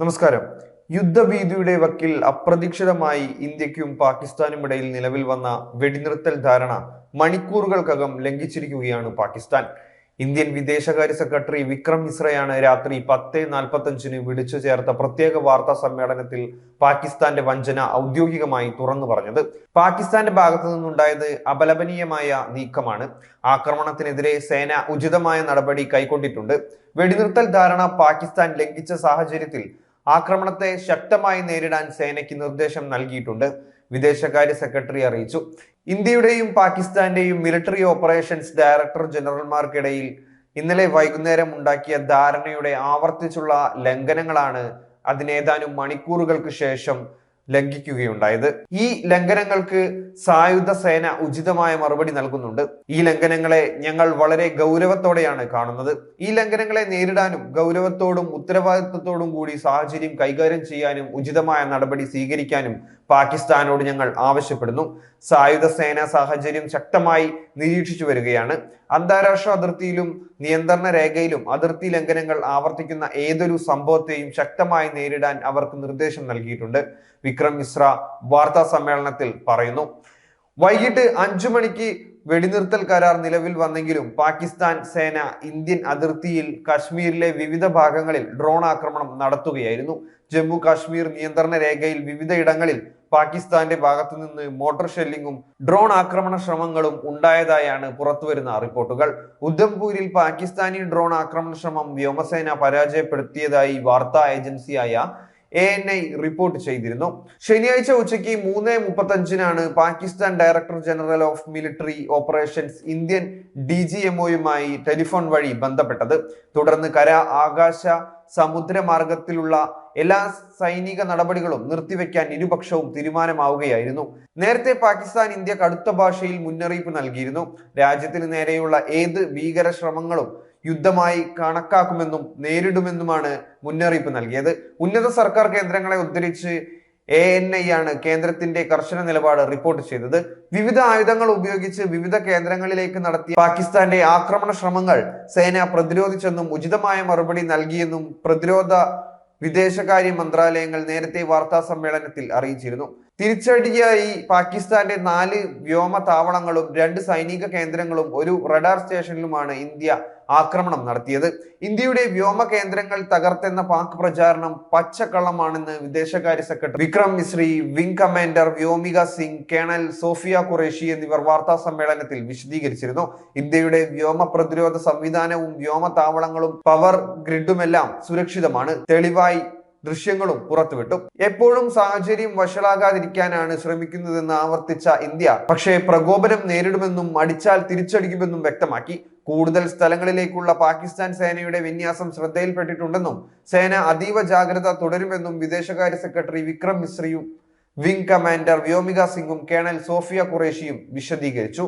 നമസ്കാരം. യുദ്ധഭീതിയുടെ വക്കിൽ അപ്രതീക്ഷിതമായി ഇന്ത്യക്കും പാകിസ്ഥാനും ഇടയിൽ നിലവിൽ വന്ന വെടിനിർത്തൽ ധാരണ മണിക്കൂറുകൾക്കകം ലംഘിച്ചിരിക്കുകയാണ് പാകിസ്ഥാൻ. ഇന്ത്യൻ വിദേശകാര്യ സെക്രട്ടറി വിക്രം മിശ്രയാണ് രാത്രി പത്ത് നാൽപ്പത്തഞ്ചിന് വിളിച്ചു ചേർത്ത പ്രത്യേക വാർത്താ സമ്മേളനത്തിൽ പാകിസ്ഥാന്റെ വഞ്ചന ഔദ്യോഗികമായി തുറന്നു പറഞ്ഞത്. പാകിസ്ഥാന്റെ ഭാഗത്തു നിന്നുണ്ടായത് അപലപനീയമായ നീക്കമാണ്. ആക്രമണത്തിനെതിരെ സേന ഉചിതമായ നടപടി കൈക്കൊണ്ടിട്ടുണ്ട്. വെടിനിർത്തൽ ധാരണ പാകിസ്ഥാൻ ലംഘിച്ച സാഹചര്യത്തിൽ ആക്രമണത്തെ ശക്തമായി നേരിടാൻ സേനയ്ക്ക് നിർദ്ദേശം നൽകിയിട്ടുണ്ട്. വിദേശകാര്യ സെക്രട്ടറി അറിയിച്ചു. ഇന്ത്യയുടെയും പാകിസ്ഥാന്റെയും മിലിറ്ററി ഓപ്പറേഷൻസ് ഡയറക്ടർ ജനറൽമാർക്കിടയിൽ ഇന്നലെ വൈകുന്നേരം ഉണ്ടാക്കിയ ധാരണയുടെ ആവർത്തിച്ചുള്ള ലംഘനങ്ങളാണ് അതിനേതാനും മണിക്കൂറുകൾക്ക് ശേഷം ലംഘിക്കുകയുണ്ടായത്. ഈ ലംഘനങ്ങൾക്ക് സായുധ സേന ഉചിതമായ മറുപടി നൽകുന്നുണ്ട്. ഈ ലംഘനങ്ങളെ ഞങ്ങൾ വളരെ ഗൗരവത്തോടെയാണ് കാണുന്നത്. ഈ ലംഘനങ്ങളെ നേരിടാനും ഗൗരവത്തോടും ഉത്തരവാദിത്വത്തോടും കൂടി സാഹചര്യം കൈകാര്യം ചെയ്യാനും ഉചിതമായ നടപടി സ്വീകരിക്കാനും പാകിസ്ഥാനോട് ഞങ്ങൾ ആവശ്യപ്പെടുന്നു. സായുധ സേന സാഹചര്യം ശക്തമായി നിരീക്ഷിച്ചു വരികയാണ്. അന്താരാഷ്ട്ര അതിർത്തിയിലും നിയന്ത്രണ രേഖയിലും അതിർത്തി ലംഘനങ്ങൾ ആവർത്തിക്കുന്ന ഏതൊരു സംഭവത്തെയും ശക്തമായി നേരിടാൻ അവർക്ക് നിർദ്ദേശം നൽകിയിട്ടുണ്ട്. വിക്രം മിശ്ര വാർത്താ സമ്മേളനത്തിൽ പറയുന്നു. വൈകിട്ട് അഞ്ചു മണിക്ക് വെടിനിർത്തൽ കരാർ നിലവിൽ വന്നെങ്കിലും പാകിസ്ഥാൻ സേന ഇന്ത്യൻ അതിർത്തിയിൽ കാശ്മീരിലെ വിവിധ ഭാഗങ്ങളിൽ ഡ്രോൺ ആക്രമണം നടത്തുകയായിരുന്നു. ജമ്മു കാശ്മീർ നിയന്ത്രണ രേഖയിൽ വിവിധ ഇടങ്ങളിൽ പാകിസ്ഥാന്റെ ഭാഗത്തു നിന്ന് മോട്ടോർ ഷെല്ലിങ്ങും ഡ്രോൺ ആക്രമണ ശ്രമങ്ങളും ഉണ്ടായതായാണ് പുറത്തുവരുന്ന റിപ്പോർട്ടുകൾ. ഉദ്ധംപൂരിൽ പാകിസ്ഥാനി ഡ്രോൺ ആക്രമണ ശ്രമം വ്യോമസേന പരാജയപ്പെടുത്തിയതായി വാർത്താ ഏജൻസിയായ എ എൻ ഐ റിപ്പോർട്ട് ചെയ്തിരുന്നു. ശനിയാഴ്ച ഉച്ചയ്ക്ക് മൂന്ന് മുപ്പത്തഞ്ചിനാണ് Pakistan director general of military operations Indian D G എംഒയുമായി telephone വഴി ബന്ധപ്പെട്ടത്. തുടർന്ന് കര ആകാശ സമുദ്രമാർഗത്തിലുള്ള എല്ലാ സൈനിക നടപടികളും നിർത്തിവെക്കാൻ ഇരുപക്ഷവും തീരുമാനമാവുകയായിരുന്നു. നേരത്തെ പാകിസ്ഥാൻ ഇന്ത്യ കടുത്ത ഭാഷയിൽ മുന്നറിയിപ്പ് നൽകിയിരുന്നു. രാജ്യത്തിന് നേരെയുള്ള ഏത് ഭീകര ശ്രമങ്ങളും യുദ്ധമായി കണക്കാക്കുമെന്നും നേരിടുമെന്നുമാണ് മുന്നറിയിപ്പ് നൽകിയത്. ഉന്നത സർക്കാർ കേന്ദ്രങ്ങളെ ഉദ്ധരിച്ച് എ എൻ ഐ ആണ് കേന്ദ്രത്തിന്റെ കർശന നിലപാട് റിപ്പോർട്ട് ചെയ്തത്. വിവിധ ആയുധങ്ങൾ ഉപയോഗിച്ച് വിവിധ കേന്ദ്രങ്ങളിലേക്ക് നടത്തിയ പാകിസ്ഥാന്റെ ആക്രമണ ശ്രമങ്ങൾ സേന പ്രതിരോധിച്ചെന്നും ഉചിതമായ മറുപടി നൽകിയെന്നും പ്രതിരോധ വിദേശകാര്യ മന്ത്രാലയങ്ങൾ നേരത്തെ വാർത്താ സമ്മേളനത്തിൽ അറിയിച്ചിരുന്നു. തിരിച്ചടിയായി പാകിസ്ഥാന്റെ നാല് വ്യോമ താവളങ്ങളും രണ്ട് സൈനിക കേന്ദ്രങ്ങളും ഒരു റഡാർ സ്റ്റേഷനിലുമാണ് ഇന്ത്യ ആക്രമണം നടത്തിയത്. ഇന്ത്യയുടെ വ്യോമ കേന്ദ്രങ്ങൾ തകർത്തെന്ന പാക് പ്രചാരണം പച്ചക്കള്ളമാണെന്ന് വിദേശകാര്യ secretary Vikram Misri wing commander Vyomika Singh colonel Sofiya Qureshi എന്നിവർ വാർത്താ സമ്മേളനത്തിൽ വിശദീകരിച്ചിരുന്നു. ഇന്ത്യയുടെ വ്യോമ പ്രതിരോധ സംവിധാനവും വ്യോമ താവളങ്ങളും പവർ ഗ്രിഡുമെല്ലാം സുരക്ഷിതമാണ്. തെളിവായി ദൃശ്യങ്ങളും പുറത്തുവിട്ടു. എപ്പോഴും സാഹചര്യം വഷളാകാതിരിക്കാനാണ് ശ്രമിക്കുന്നതെന്ന് ആവർത്തിച്ച ഇന്ത്യ പക്ഷേ പ്രകോപനം നേരിടുമെന്നും അടിച്ചാൽ തിരിച്ചടിക്കുമെന്നും വ്യക്തമാക്കി. കൂടുതൽ സ്ഥലങ്ങളിലേക്കുള്ള പാകിസ്ഥാൻ സേനയുടെ വിന്യാസം ശ്രദ്ധയിൽപ്പെട്ടിട്ടുണ്ടെന്നും സേന അതീവ ജാഗ്രത തുടരുമെന്നും വിദേശകാര്യ സെക്രട്ടറി വിക്രം മിശ്രയും വിംഗ് കമാൻഡർ വ്യോമിക സിംഗും കേണൽ സോഫിയ ഖുറേഷിയും വിശദീകരിച്ചു.